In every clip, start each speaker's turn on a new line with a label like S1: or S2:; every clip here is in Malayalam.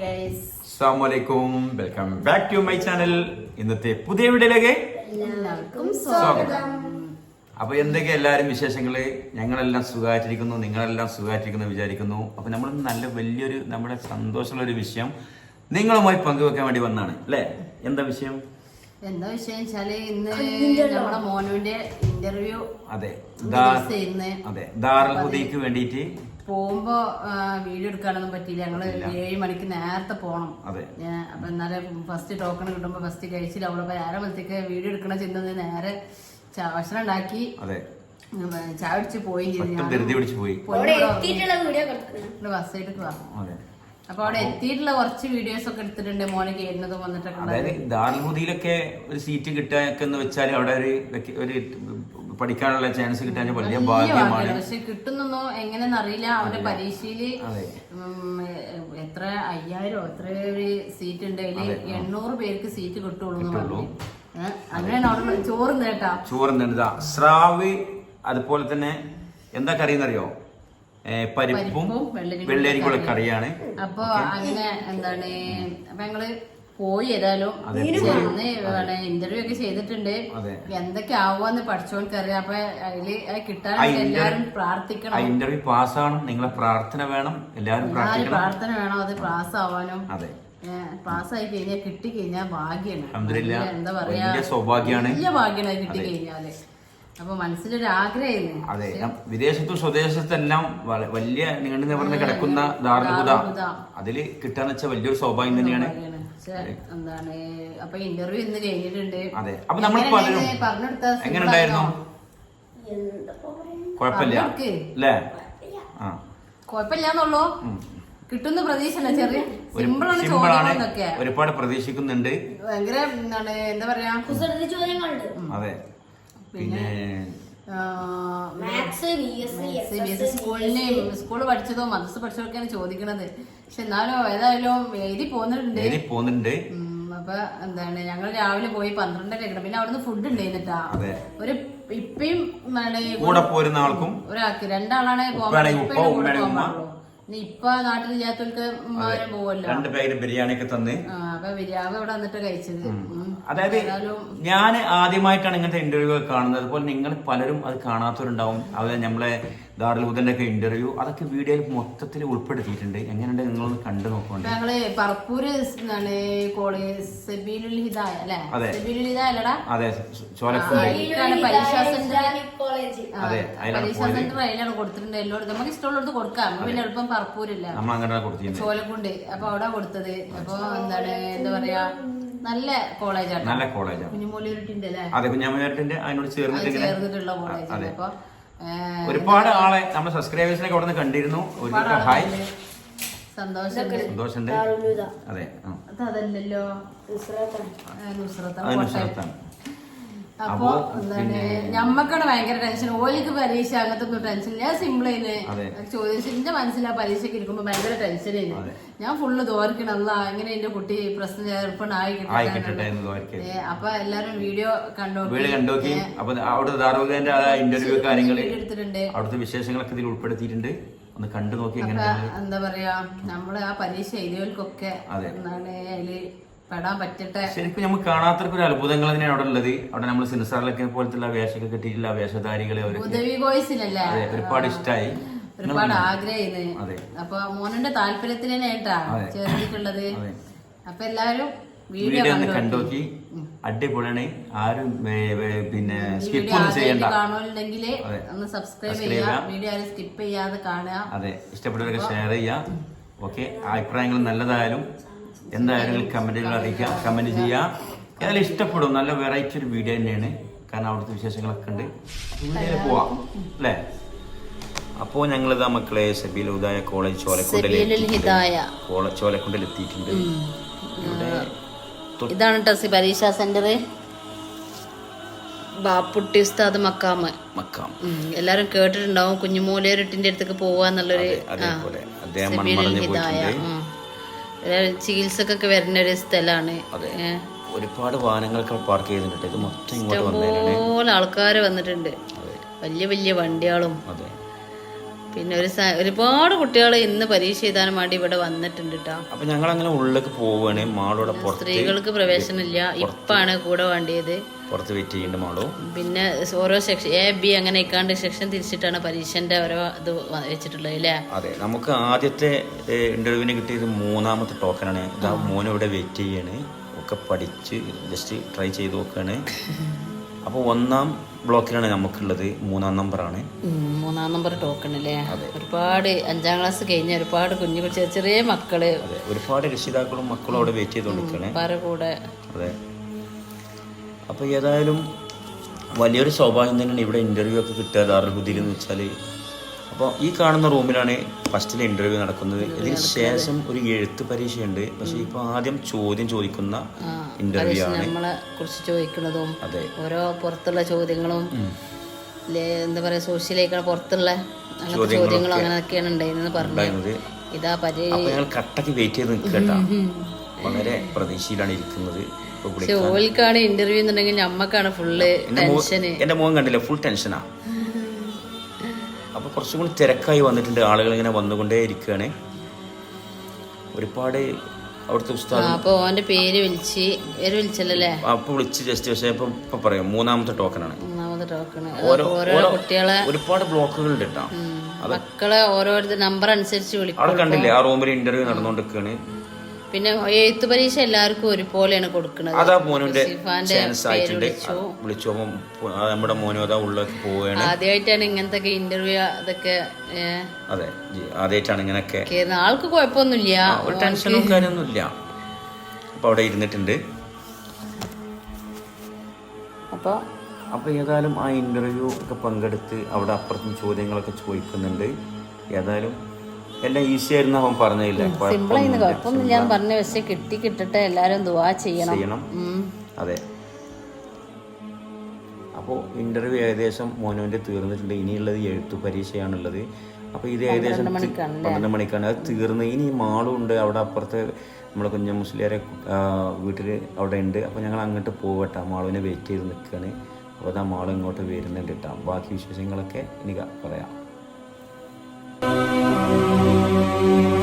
S1: അസ്സാമലൈക്കും welcome back to my channel ഇന്നത്തെ പുതിയ വീഡിയോയിലേക്ക്
S2: എല്ലാവർക്കും
S1: സ്വാഗതം. അപ്പൊ എന്തൊക്കെ എല്ലാവരും വിശേഷങ്ങൾ? ഞങ്ങളെല്ലാം സുഖമായിട്ടിരിക്കുന്നു. നിങ്ങളെല്ലാം സുഖമായിട്ടിരിക്കുന്നു വിചാരിക്കുന്നു. അപ്പൊ നമ്മൾ നല്ല വലിയൊരു നമ്മുടെ സന്തോഷമുള്ള ഒരു വിഷയം നിങ്ങളുമായി പങ്കുവെക്കാൻ വേണ്ടി വന്നാണ് അല്ലേ? എന്താ വിഷയം?
S2: എന്താ വിഷയം വെച്ചാൽ ഇന്ന് നമ്മുടെ മോനുവിന്റെ ഇന്റർവ്യൂ
S1: അതെ. അതെ. ദാറുൽ ഹുദയ്ക്ക് വേണ്ടിയിട്ട്
S2: പോകുമ്പോ വീഡിയോ എടുക്കാനൊന്നും പറ്റിയില്ല. ഞങ്ങൾ ഏഴ് മണിക്ക് നേരത്തെ പോണം.
S1: അതെ.
S2: ഞാൻ അപ്പൊ എന്നാലും ഫസ്റ്റ് ടോക്കൺ കിട്ടുമ്പോ ഫസ്റ്റ് കഴിച്ചില്ല. അവിടെ പോയി ആരമ്പലത്തേക്ക് വീഡിയോ എടുക്കണ ചെന്നത് നേരെ ഭക്ഷണം ഉണ്ടാക്കി. ചായ പോയി.
S1: പിടിച്ചു
S2: ബസ്സായിട്ട് അപ്പൊ അവിടെ എത്തിയിട്ടുള്ള കുറച്ച് വീഡിയോസ് ഒക്കെ എടുത്തിട്ടുണ്ട് മോനെ കയറുന്നതും വന്നിട്ടൊക്കെ
S1: അതായത്. ദാർൽഹുദിയിലൊക്കെ ഒരു സീറ്റ് കിട്ടാനൊക്കെ എന്ന് വെച്ചാൽ അവിടെ ഒരു ഒരു പഠിക്കാനുള്ള ചാൻസ് കിട്ടാൻ വലിയ ഭാഗ്യമാണ്.
S2: പക്ഷെ കിട്ടുന്നോ എങ്ങനെയെന്ന് അറിയില്ല.
S1: അവരുടെ
S2: പരീക്ഷയിൽ എത്ര അയ്യായിരോ എത്ര ഒരു സീറ്റ് ഉണ്ട്. അതിൽ എണ്ണൂറ് പേർക്ക് സീറ്റ് കിട്ടുള്ളൂ ചോറ് നേട്ടാ
S1: ചോറ് സ്രാവ് അതുപോലെ തന്നെ എന്താ കറിയെന്നറിയോ? പരിപ്പും
S2: പരിപ്പും വെള്ളരിക്കും
S1: വെള്ളരിക്കുള്ള കറിയാണ്.
S2: അപ്പൊ അങ്ങനെ എന്താണ്? അപ്പൊ ഞങ്ങൾ പോയി ഏതായാലും ചെന്ന് ഇന്റർവ്യൂ ഒക്കെ ചെയ്തിട്ടുണ്ട്. എന്തൊക്കെ ആവുമെന്ന് പഠിച്ചോൾക്ക് അറിയാം അപ്പൊ അതിൽ അത് കിട്ടാൻ എല്ലാരും പ്രാർത്ഥിക്കണം.
S1: ഇന്റർവ്യൂ പാസ്സാവണം നിങ്ങളെ പ്രാർത്ഥന വേണം. എല്ലാവരും
S2: പ്രാർത്ഥന വേണം. അത് പാസ് ആവാനും. പാസ്സായി കഴിഞ്ഞാൽ കിട്ടി കഴിഞ്ഞാൽ. വലിയ എന്താ പറയാ?
S1: വലിയ സൗഭാഗ്യാണ്.
S2: വലിയ ഭാഗ്യാണ് കിട്ടി കഴിഞ്ഞാൽ അപ്പൊ മനസ്സിലൊരു ആഗ്രഹമായിരുന്നു
S1: അതെ വിദേശത്തും സ്വദേശത്തെല്ലാം വലിയ നീണ്ടു നിവർന്ന് കിടക്കുന്ന
S2: ധാർമ്മികത
S1: അതിൽ കിട്ടാന്ന് വെച്ചാൽ വലിയൊരു സൗഭാഗ്യം തന്നെയാണ്.
S2: എന്താണ് അപ്പൊ ഇന്റർവ്യൂ ഇന്ന് കഴിഞ്ഞിട്ടുണ്ട്.
S1: അതെ. അപ്പൊ നമ്മൾ പലരും-
S2: എങ്ങനെ
S1: ഉണ്ടായിരുന്നു കുഴപ്പമില്ല. അല്ലേ? ആ.
S2: കുഴപ്പമില്ലാന്നുള്ളൂ. കിട്ടുന്ന പ്രതീക്ഷല്ല ചെറിയ
S1: ഒരു
S2: സിമ്പിളാണ്
S1: സിമ്പിളാണ്.
S2: ചോദ്യങ്ങളൊക്കെ
S1: ഒരുപാട് പ്രതീക്ഷിക്കുന്നുണ്ട്.
S2: ഭയങ്കര എന്താണ് എന്താ പറയാ?
S1: അതെ. പിന്നെ
S2: ആ, സി ബി എസ് സ്കൂളിന് സ്കൂൾ പഠിച്ചതോ മദ്രസ പഠിച്ചതൊക്കെയാണ് ചോദിക്കണത്. പക്ഷെ എന്നാലും ഏതായാലും എഴുതി പോന്നിട്ടുണ്ട്.
S1: എഴുതി
S2: പോന്നിട്ടുണ്ട്. അപ്പൊ എന്താണ് ഞങ്ങൾ രാവിലെ പോയി പന്ത്രണ്ടര കിട്ടും പിന്നെ അവിടുന്ന് ഫുഡ് ഉണ്ടായിരുന്നിട്ടാ.
S1: അതെ.
S2: ഒരു ഇപ്പയും
S1: കൂടെ പോരുന്ന ആൾക്കും
S2: ഒരാൾക്ക്. രണ്ടാളാണ് ഇപ്പൊ നാട്ടിൽ ഇല്ലാത്തവർക്ക് പോവല്ലോ.
S1: രണ്ട് പേര് ബിരിയാണി ഒക്കെ തന്നെ.
S2: ആ, അപ്പൊ ബിരിയാണി ഇവിടെ വന്നിട്ട് കഴിച്ചത്.
S1: അതായത് ഞാൻ ആദ്യമായിട്ടാണ് ഇങ്ങനത്തെ ഇന്റർവ്യൂ ഒക്കെ കാണുന്നത്. അതുപോലെ നിങ്ങൾ പലരും അത് കാണാത്തവരുണ്ടാവും. അതായത് നമ്മളെ ദാറുൽഹുദന്റെ ഒക്കെ ഇന്റർവ്യൂ അതൊക്കെ വീഡിയോയിൽ മൊത്തത്തിൽ ഉൾപ്പെടുത്തിയിട്ടുണ്ട്. എങ്ങനെയുണ്ട് നിങ്ങളൊന്ന് കണ്ടു
S2: ഞങ്ങൾ പറപ്പൂര് അല്ലെ?
S1: അതെ.
S2: സെബീലുൽ ഹിദായ അല്ലടാ?
S1: അതെ അതിലാണ്
S2: കൊടുത്തിട്ടുണ്ട് എല്ലായിടത്തും. നമുക്ക് ഇഷ്ടമുള്ളത് കൊടുക്കാം. പിന്നെ എളുപ്പം പറപ്പൂരില്ല
S1: നമ്മൾ അങ്ങനെ കൊടുത്തിരുന്നത്.
S2: ചോലക്കുണ്ട്. അപ്പൊ അവിടെ കൊടുത്തത്. അപ്പൊ എന്താണ് എന്താ പറയാ? നല്ല കോളേജാണ്
S1: നല്ല കോളേജാണ്
S2: കുഞ്ഞുമൂലിയുരുട്ടിന്റെ അല്ലേ?
S1: അതെ കുഞ്ഞാമ്മേട്ടിന്റെ അതിനോട് ചേർന്നിട്ട്
S2: ചേർന്നിട്ടുള്ള കോളേജാണ് അപ്പൊ
S1: ഒരുപാട് ആളെ നമ്മുടെ സബ്സ്ക്രൈബേഴ്സിനൊക്കെ അവിടെ നിന്ന് കണ്ടിരുന്നു.
S2: ഒരുപാട്
S1: ഹായ്
S2: സന്തോഷം സന്തോഷമുണ്ട്.
S1: അതെ
S2: അതല്ലല്ലോ. നുസ്രത്താണ്. അപ്പൊ ഞമ്മക്കാണ് ഭയങ്കര ടെൻഷൻ ഓലിക്ക് പരീക്ഷ അങ്ങനത്തെ ഒന്നും ടെൻഷൻ ഞാൻ സിമ്പിൾ
S1: അതെ.
S2: ചോദിച്ചു എന്റെ മനസ്സിലാ പരീക്ഷയ്ക്ക് ഇരിക്കുമ്പോ ഭയങ്കര ടെൻഷൻ
S1: ആയിരുന്നു.
S2: ഞാൻ ഫുള്ള് തോർക്കണം അല്ല എങ്ങനെ എന്റെ കുട്ടി പ്രശ്നം ഏർപ്പെടായി അപ്പൊ എല്ലാരും വീഡിയോ കണ്ടു
S1: വീട് കണ്ടോക്കി. അപ്പൊ അവിടെ ദാറുദന്റെ ആ ഇന്റർവ്യൂ കാര്യങ്ങൾ
S2: വീഡിയോ എടുത്തിട്ടുണ്ട്.
S1: അവിടുത്തെ വിശേഷങ്ങളൊക്കെ ഇതിൽ ഉൾപ്പെടുത്തിയിട്ടുണ്ട്. ഒന്ന് കണ്ടു നോക്കി
S2: എന്താ പറയാ നമ്മൾ ആ പരീക്ഷ എഴുതിയവർക്കൊക്കെ. എന്താണ് അതിൽ പെടാൻ പറ്റട്ടെ.
S1: ശരിക്കും നമുക്ക് കാണാത്തവർക്ക് ഒരു അത്ഭുതങ്ങൾ തന്നെയാണ് അവിടെ ഉള്ളത്. അവിടെ നമ്മൾ സിനിസാറിലൊക്കെ പോലത്തെ വേഷമൊക്കെ കിട്ടിയിട്ടുള്ള വേഷധാരികളെ
S2: ഉദവി വോയിസിനല്ലേ
S1: അതെ ഒരുപാട് ഇഷ്ടമായി
S2: ഒരുപാട് ആഗ്രഹം
S1: അതെ.
S2: അപ്പൊ മോനന്റെ താല്പര്യത്തിന് തന്നെയായിട്ടാ ചേർന്നിട്ടുള്ളത്.
S1: അതെ.
S2: അപ്പൊ എല്ലാരും വീഡിയോ
S1: കണ്ടോക്കി. അടിപൊളിയാണ്. ആരും പിന്നെ സ്കിപ്പ് ഒന്നും ചെയ്യണ്ട.
S2: കാണുന്നുണ്ടെങ്കിൽ ഒന്ന് സബ്സ്ക്രൈബ് ചെയ്യുക.
S1: ചെയ്യുക.
S2: വീഡിയോ ആരും സ്കിപ്പ് ചെയ്യാതെ കാണുക.
S1: അതെ. ഇഷ്ടപ്പെട്ടവരൊക്കെ ഷെയർ ചെയ്യാം ഓക്കെ അഭിപ്രായങ്ങൾ നല്ലതായാലും എന്തായാലും കമന്റുകൾ അറിയിക്കാം കമന്റ് ചെയ്യാം ഏതായാലും ഇഷ്ടപ്പെടും. നല്ല വെറൈറ്റി ഒരു വീഡിയോ തന്നെയാണ്. കാരണം അവിടുത്തെ വിശേഷങ്ങളൊക്കെ ഉണ്ട്. വീഡിയോയിൽ പോവാം. അല്ലേ? അപ്പോൾ ഇതാ മക്കളെ സബീൽ ഉദായ കോളേജ് ചോലക്കുണ്ടിൽ ചോലക്കുണ്ടിൽ എത്തിയിട്ടുണ്ട്.
S2: ഇതാണ് ടസി പരീക്ഷാ സെന്റർ ബാപ്പുട്ടി ഉസ്താദ് മക്കാമ്.
S1: മക്കാം.
S2: എല്ലാരും കേട്ടിട്ടുണ്ടാവും കുഞ്ഞുമൂലേരുട്ടിന്റെ അടുത്തേക്ക് പോവാന്നുള്ളൊരു
S1: അതേപോലെ. അദ്ദേഹം
S2: ചികിത്സക്കൊക്കെ വരുന്ന ഒരു സ്ഥലമാണ്
S1: ഒരുപാട് വാഹനങ്ങളൊക്കെ പാർക്ക് ചെയ്തിട്ടുണ്ട്. ഇത് മൊത്തം ഇങ്ങോട്ട്
S2: ആൾക്കാര് വന്നിട്ടുണ്ട്. വലിയ വലിയ വണ്ടികളും
S1: അതെ.
S2: പിന്നെ ഒരു ഒരുപാട് കുട്ടികൾ ഇന്ന് പരീക്ഷ എഴുതാൻ വേണ്ടി ഇവിടെ വന്നിട്ടുണ്ട് കേട്ടോ
S1: അപ്പൊ ഞങ്ങൾ അങ്ങനെ ഉള്ളിലേക്ക് പോവുകയാണ് മാളോടെ
S2: സ്ത്രീകൾക്ക് പ്രവേശനമില്ല. ഇപ്പാണ് കൂടെ വേണ്ടിയത്.
S1: പുറത്ത് വെയിറ്റ് ചെയ്യേണ്ട മാളോ.
S2: പിന്നെ ഓരോ സെക്ഷൻ എ ബി അങ്ങനെ ഇക്കാണ്ട് സെക്ഷൻ തിരിച്ചിട്ടാണ് പരീക്ഷന്റെ ഓരോ ഇത് വെച്ചിട്ടുള്ളത് അല്ലേ
S1: അതെ നമുക്ക് ആദ്യത്തെ ഇന്റർവ്യൂവിന് കിട്ടിയത് മൂന്നാമത്തെ ടോക്കനാണ് ഇവിടെ വെയിറ്റ് ചെയ്യാണ്. ഒക്കെ പഠിച്ച് ജസ്റ്റ് ട്രൈ ചെയ്ത് നോക്കുകയാണ് അപ്പോൾ ഒന്നാം ബ്ലോക്കിലാണ് നമുക്കുള്ളത് മൂന്നാം നമ്പർ
S2: ആണ്. മൂന്നാം നമ്പർ ടോക്കൺ അല്ലേ ഒരുപാട് അഞ്ചാം ക്ലാസ് കഴിഞ്ഞ ഒരുപാട് കുഞ്ഞു ചെറിയ ചെറിയ
S1: മക്കൾ. ഒരുപാട് രക്ഷിതാക്കളും മക്കളും അവിടെ വെയിറ്റ്
S2: പാറ കൂടെ.
S1: അതെ. അപ്പോൾ ഏതായാലും വലിയൊരു സൗഭാഗ്യം തന്നെയാണ് ഇവിടെ ഇന്റർവ്യൂ ഒക്കെ കിട്ടുക. ദാറുഹുദിയിൽ എന്ന് വെച്ചാൽ അപ്പോൾ ഈ കാണുന്ന റൂമിലാണ് ഫസ്റ്റിലെ ഇന്റർവ്യൂ നടക്കുന്നത്. ഇതിന് ശേഷം ഒരു എഴുത്ത് പരീക്ഷയുണ്ട്. പക്ഷേ ഇപ്പോൾ ആദ്യം ചോദ്യം ചോദിക്കുന്ന
S2: ഇന്റർവ്യൂ
S1: ഇന്റർവ്യൂ ആണ്.
S2: നമ്മളെ കുറിച്ച് ചോദിക്കുന്നതും
S1: അതെ.
S2: ഓരോ പുറത്തുള്ള ചോദ്യങ്ങളും എന്താ പറയാ സോഷ്യലേക്കാൾ പുറത്തുള്ള ചോദ്യങ്ങളും അങ്ങനെയൊക്കെയാണ് ഉണ്ടായിരുന്നത് പറഞ്ഞു
S1: ഉണ്ടായിരുന്നത്.
S2: ഇതാ പരി
S1: ഞങ്ങൾ കട്ടക്ക് വെയിറ്റ് ചെയ്ത് നിൽക്കട്ടാ വളരെ പ്രതീക്ഷയിലാണ് ഇരിക്കുന്നത്.
S2: ഓൽക്കാണ് ഇന്റർവ്യൂ എന്നുണ്ടെങ്കിൽ നമ്മക്കാണ് ഫുള്ള് ടെൻഷൻ
S1: എന്റെ മുഖം കണ്ടില്ല ഫുൾ ടെൻഷനാ അപ്പോൾ കുറച്ചും കൂടി തിരക്കായി വന്നിട്ടുണ്ട്. ആളുകൾ ഇങ്ങനെ വന്നുകൊണ്ടേ ഇരിക്കുകയാണ്. ഒരുപാട് അവിടുത്തെ ഉസ്താദ്
S2: അപ്പൊ പേര് വിളിച്ച് പേര് വിളിച്ചല്ലേ
S1: അപ്പോൾ വിളിച്ച് ജസ്റ്റ് പക്ഷേ ഇപ്പം ഇപ്പം പറയാം. മൂന്നാമത്തെ ടോക്കണാണ്
S2: മൂന്നാമത്തെ ടോക്കൺ
S1: ഓരോ
S2: കുട്ടികളെ
S1: ഒരുപാട് ബ്ലോക്കുകളുണ്ട് കേട്ടോ.
S2: മക്കളെ ഓരോരുത്തർ നമ്പർ അനുസരിച്ച് വിളിക്കും
S1: അവിടെ കണ്ടില്ലേ? ആ റൂമിൽ ഇന്റർവ്യൂ നടന്നുകൊണ്ടിരിക്കുകയാണ്.
S2: പിന്നെ എഴുത്ത് പരീക്ഷ എല്ലാവർക്കും ഒരുപോലെയാണ് കൊടുക്കുന്നത്.
S1: അതാ മോനുന്റെ ചാൻസ് ആയിട്ടുണ്ട്.
S2: വിളിച്ചു.
S1: അപ്പം നമ്മുടെ മോനും അതാ ഉള്ളിലേക്ക് പോവുകയാണ്.
S2: ആദ്യമായിട്ടാണ് ഇങ്ങനത്തെ ഇന്റർവ്യൂ അതൊക്കെ
S1: അതെ. ആദ്യമായിട്ടാണ്
S2: ഇങ്ങനൊക്കെ. ആൾക്ക് കുഴപ്പമൊന്നുമില്ല.
S1: ഒരു ടെൻഷനും കാര്യമൊന്നുമില്ല. അപ്പോൾ അവിടെ ഇരുന്നിട്ടുണ്ട്.
S2: അപ്പൊ
S1: അപ്പോൾ ഏതായാലും ആ ഇന്റർവ്യൂ ഒക്കെ പങ്കെടുത്ത് അവിടെ അപ്പുറത്തും ചോദ്യങ്ങളൊക്കെ ചോദിക്കുന്നുണ്ട്. ഏതായാലും എല്ലാം ഈസി ആയിരുന്നു അവൻ പറഞ്ഞില്ല
S2: സിമ്പിളായിരുന്നു കുഴപ്പമൊന്നുമില്ല. എന്ന് പറഞ്ഞ പക്ഷെ കിട്ടി കിട്ടട്ടെ എല്ലാരും ദുവാ ചെയ്യണം.
S1: ചെയ്യണം. അതെ. അപ്പോൾ ഇന്റർവ്യൂ ഏകദേശം മോനുവിന്റെ തീർന്നിട്ടുണ്ട്. ഇനിയുള്ളത് എഴുത്തു പരീക്ഷയാണുള്ളത്. അപ്പോൾ ഇത് ഏകദേശം? പന്ത്രണ്ട് മണിക്കാണ്. അത് തീർന്ന്. ഇനി മാളും ഉണ്ട്. അവിടെ അപ്പുറത്ത് നമ്മളെ കുഞ്ഞ മുസ്ലിയാരെ വീട്ടിൽ അവിടെ ഉണ്ട്. അപ്പോൾ ഞങ്ങൾ അങ്ങോട്ട് പോകട്ടെ മാളുവിനെ വെയിറ്റ് ചെയ്ത് നിൽക്കുകയാണ് അപ്പോൾ അതാ മാൾ ഇങ്ങോട്ട് വരുന്നുണ്ട് കേട്ടോ ബാക്കി വിശേഷങ്ങളൊക്കെ എനിക്ക് പറയാം. അപ്പോൾ മോനിനുള്ള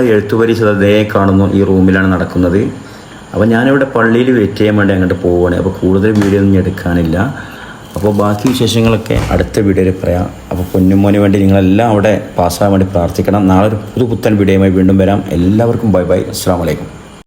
S1: എഴുത്തു എഴുത്തുപരി അതേ കാണുന്നു ഈ റൂമിലാണ് നടക്കുന്നത്. അപ്പോൾ ഞാനിവിടെ പള്ളിയിൽ വെയിറ്റ് ചെയ്യാൻ വേണ്ടി അങ്ങോട്ട് പോവുകയാണ്. അപ്പോൾ കൂടുതൽ വീഡിയോ ഒന്നും എടുക്കാനില്ല. അപ്പോൾ ബാക്കി വിശേഷങ്ങളൊക്കെ അടുത്ത വീഡിയോയിൽ പറയാം. അപ്പോൾ പൊന്നുമോന് വേണ്ടി നിങ്ങളെല്ലാം അവിടെ പാസ്സാകാൻ വേണ്ടി പ്രാർത്ഥിക്കണം. നാളെ ഒരു പുതു പുത്തൻ വീഡിയോയുമായി വീണ്ടും വരാം. എല്ലാവർക്കും ബൈ ബൈ അസ്സാം വലൈക്കും